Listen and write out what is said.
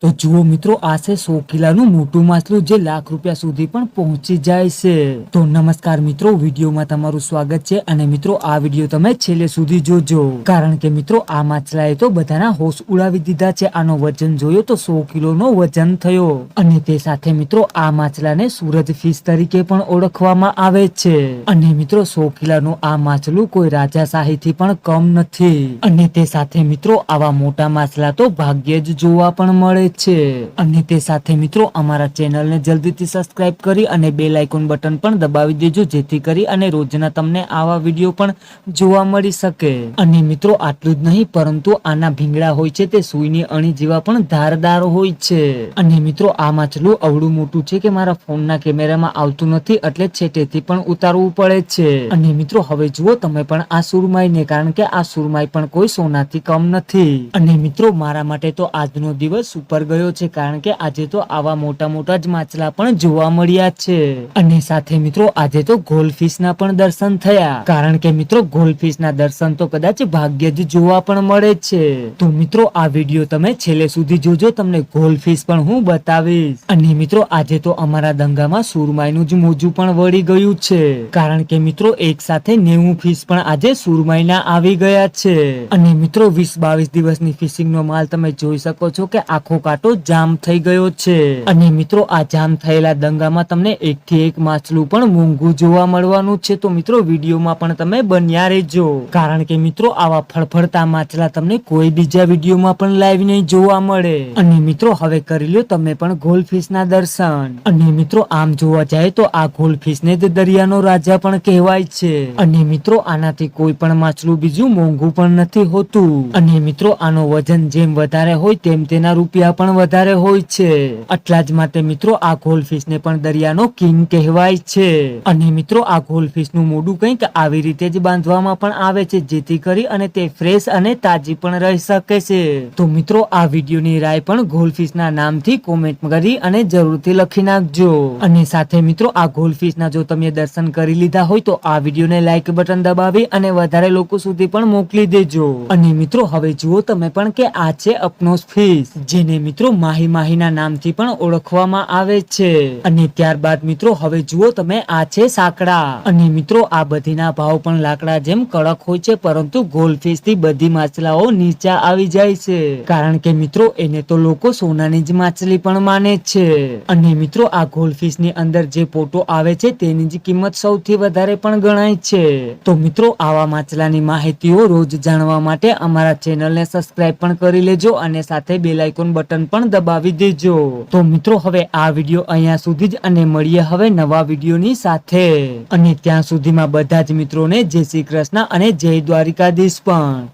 તો જુઓ મિત્રો, આ છે સો કિલાનું મોટું માછલું જે લાખ રૂપિયા સુધી પણ પહોંચી જાય છે. તો નમસ્કાર મિત્રો, વિડીયોમાં તમારું સ્વાગત છે અને મિત્રો, આ વીડિયો તમે છેલ્લે સુધી જોજો. કારણ કે મિત્રો, આ માછલાએ તો બધાના હોશ ઉડાવી દીધા છે. આનો વજન જોયો તો સો કિલોનો વજન થયો. અને તે સાથે મિત્રો, આ માછલાને સુરજ ફિશ તરીકે પણ ઓળખવામાં આવે છે. અને મિત્રો, સો કિલાનું આ માછલું કોઈ રાજાશાહીથી પણ કમ નથી. અને તે સાથે મિત્રો, આવા મોટા માછલા તો ભાગ્યે જ જોવા પણ મળે છે. અને તે સાથે મિત્રો, અમારા ચેનલને જલ્દીથી સબસ્ક્રાઇબ કરી અને બે લાઇકોન બટન પણ દબાવી દેજો, જેથી કરી અને રોજના તમને આવા વીડિયો પણ જોવા મળી શકે. અને મિત્રો, આટલું જ નહીં, પરંતુ આના ભીંગડા હોય છે, તે સુઈની અણી જેવા પણ ધારદાર હોય છે. અને મિત્રો, આ માછલું અવડું મોટું છે કે મારા ફોનના કેમેરામાં આવતું નથી, એટલે છેટેથી પણ ઉતારવું પડે છે. અને મિત્રો, હવે જુઓ, તમે પણ આ સુરમાઈને, કારણ કે આ સુરમાઈ પણ કોઈ સોનાથી કમ નથી. અને મિત્રો, મારા માટે તો આજનો દિવસ સુપર ગયો છે કારણ કે આજે તો આવા મોટા મોટા જ માછલા પણ જોવા મળ્યા છે. અને સાથે મિત્રો, આજે તો ગોલ્ડફિશ ના પણ દર્શન થયા. કારણ કે મિત્રો ગોલ્ડફિશ ના દર્શન તો કદાચ ભાગ્ય જ જોવા પણ મળે છે. તો મિત્રો, આ વીડિયો તમે છેલ્લે સુધી જોજો, તમને ગોલ્ડફિશ પણ હું બતાવીશ. અને મિત્રો, આજે તો અમારા દંગામાં સુરમાઈનું જ મોજું પણ વળી ગયું છે. કારણ કે મિત્રો, એક સાથે નેવું ફિશ પણ આજે સુરમાઈના આવી ગયા છે. અને મિત્રો, વીસ બાવીસ દિવસની ફિશિંગ નો માલ તમે જોઈ શકો છો કે આખો કાંટો જામ થઈ ગયો છે. અને મિત્રો, આ જામ થયેલા દંગામાં તમને એક થી એક માછલું પણ મોંઘું જોવા મળવાનું છે. તો મિત્રો, વિડીયોમાં પણ તમે બન્યા રહેજો. કારણ કે મિત્રો, આવા ફળફળતા માછલા તમને કોઈ બીજા વિડીયોમાં પણ લાઈવ નહીં જોવા મળે. અને મિત્રો, હવે કરી લો તમે પણ ગોલ્ડફિશ ના દર્શન. અને મિત્રો, આમ જોવા જાય તો આ ગોલ્ડફિશ ને દરિયાનો રાજા પણ કહેવાય છે. અને મિત્રો, આનાથી કોઈ પણ માછલું બીજું મોંઘું પણ નથી હોતું. અને મિત્રો, આનો વજન જેમ વધારે હોય તેમ તેના રૂપિયા પણ વધારે હોય છે. આટલા જ માટે મિત્રો, આ ગોલ્ડફિશ ને પણ દરિયાનો કિંગ કહેવાય છે. અને મિત્રો, આ ગોલ્ડફિશનું મોઢું કંઈક આવી રીતે જ બાંધવામાં પણ આવે છે, જેથી કરી અને તે ફ્રેશ અને તાજી પણ રહી શકે છે. તો મિત્રો, આ વિડીયોની રાય પણ ગોલ્ડફિશ ના નામથી કોમેન્ટ કરી અને જરૂરથી લખી નાખજો. અને સાથે મિત્રો, આ ગોલ્ડફિશ ના જો તમે દર્શન કરી લીધા હોય, તો આ વિડીયોને લાઈક બટન દબાવી અને વધારે લોકો સુધી પણ મોકલી દેજો. અને મિત્રો, હવે જુઓ તમે પણ કે આ છે અપનોસ ફિશ, જેને મિત્રો માહી માહીના નામથી પણ ઓળખવામાં આવે છે. અને ત્યારબાદ મિત્રો, હવે જુઓ તમે આ છે સાંકડા. અને મિત્રો, આ બધીના ભાવ પણ લાકડા જેમ કડક હોય છે, પરંતુ ગોલ્ડફિશથી બધી માછલાઓ નીચા આવી જાય છે. કારણ કે મિત્રો, એને તો લોકો સોનાની જ માછલી પણ માને છે. અને મિત્રો, આ ગોલ્ડફિશની અંદર જે પોટો આવે છે, તેની જ કિંમત સૌથી વધારે પણ ગણાય છે. તો મિત્રો, આવા માછલાની માહિતીઓ રોજ જાણવા માટે અમારા ચેનલને સબસ્ક્રાઇબ પણ કરી લેજો અને સાથે બેલ આઇકોન બટન પણ દબાવી દેજો. તો મિત્રો, હવે આ વીડિયો અહીંયા સુધી જ અને મળીએ હવે નવા વિડીયોની સાથે. અને ત્યાં સુધીમાં બધા જ મિત્રોને જય શ્રી કૃષ્ણ અને જય દ્વારિકાધીશ પણ.